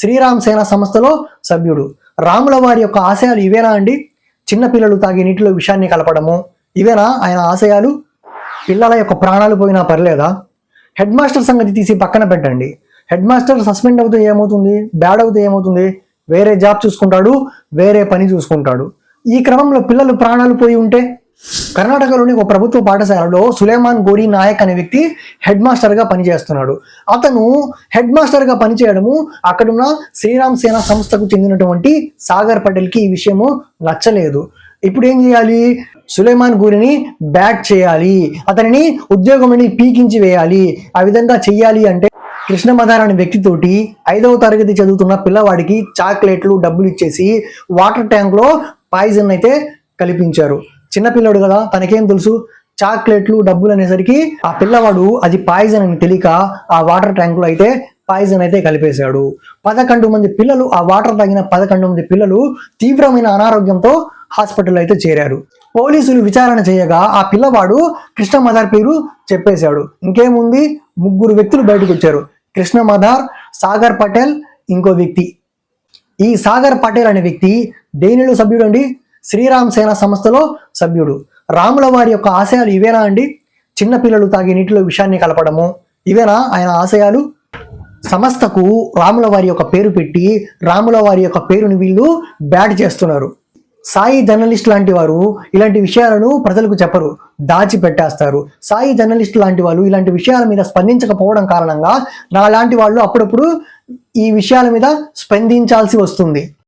శ్రీరామ్ సేన సంస్థలో సభ్యుడు. రాముల వారి యొక్క ఆశయాలు ఇవేనా అండి? చిన్నపిల్లలు తాగే నీటిలో విషయాన్ని కలపడము. ఇవేనా? ఆయన ఆశయాలు? పిల్లల యొక్క ప్రాణాలు పోయినా పర్లేదా? హెడ్ మాస్టర్ సంగతి తీసి పక్కన పెట్టండి. హెడ్ మాస్టర్ సస్పెండ్ అవుతే ఏమవుతుంది? బ్యాడ్ అవుతే ఏమవుతుంది? వేరే జాబ్ చూసుకుంటాడు వేరే పని చూసుకుంటాడు. ఈ క్రమంలో పిల్లలు ప్రాణాలు పోయి ఉంటే కర్ణాటకలోని ఒక ప్రభుత్వ పాఠశాలలో సులేమాన్ గోరి నాయక్ అనే వ్యక్తి హెడ్ మాస్టర్గా పనిచేస్తున్నాడు. అతను హెడ్ మాస్టర్గా పనిచేయడము అక్కడున్న శ్రీరామ్ సేన సంస్థకు చెందినటువంటి సాగర్ పటేల్కి ఈ విషయము నచ్చలేదు. ఇప్పుడు ఏం చేయాలి? సులేమాన్ గూరిని బ్యాట్ చేయాలి. అతనిని ఉద్యోగంని పీకించి వేయాలి. ఆ విధంగా చెయ్యాలి అంటే కృష్ణ మదార్ అనే వ్యక్తితోటి ఐదవ తరగతి చదువుతున్న పిల్లవాడికి చాక్లెట్లు డబ్బులు ఇచ్చేసి వాటర్ ట్యాంక్లో పాయిజన్ అయితే కల్పించారు. చిన్నపిల్లడు కదా తనకేం తెలుసు? చాక్లెట్లు డబ్బులు అనేసరికి ఆ పిల్లవాడు అది పాయిజన్ అని తెలియక ఆ వాటర్ ట్యాంక్లో అయితే పాయిజన్ అయితే కలిపేశాడు. పదకొండు మంది పిల్లలు ఆ వాటర్ తాగిన పదకొండు మంది పిల్లలు తీవ్రమైన అనారోగ్యంతో హాస్పిటల్ అయితే చేరారు. పోలీసులు విచారణ చేయగా ఆ పిల్లవాడు కృష్ణ మదార్ పేరు చెప్పేశాడు. ఇంకేముంది? ముగ్గురు వ్యక్తులు బయటకు వచ్చారు. కృష్ణ మదార్ సాగర్ పటేల్ ఇంకో వ్యక్తి. ఈ సాగర్ పటేల్ అనే వ్యక్తి దేనిలో సభ్యుడు అండి శ్రీరామ్ సేన సంస్థలో సభ్యుడు. రాముల వారి యొక్క ఆశయాలు ఇవేనా అండి? చిన్నపిల్లలు తాగే నీటిలో విషయాన్ని కలపడము ఇవేనా? ఆయన ఆశయాలు? సంస్థకు రాముల వారి యొక్క పేరు పెట్టి రాముల వారి యొక్క పేరుని వీళ్ళు బ్యాడ్ చేస్తున్నారు. సాయి జర్నలిస్ట్ లాంటి వారు ఇలాంటి విషయాలను ప్రజలకు చెప్పరు దాచి పెట్టేస్తారు సాయి జర్నలిస్ట్ లాంటి వాళ్ళు ఇలాంటి విషయాల మీద స్పందించకపోవడం కారణంగా నా లాంటి వాళ్ళు అప్పుడప్పుడు ఈ విషయాల మీద స్పందించాల్సి వస్తుంది.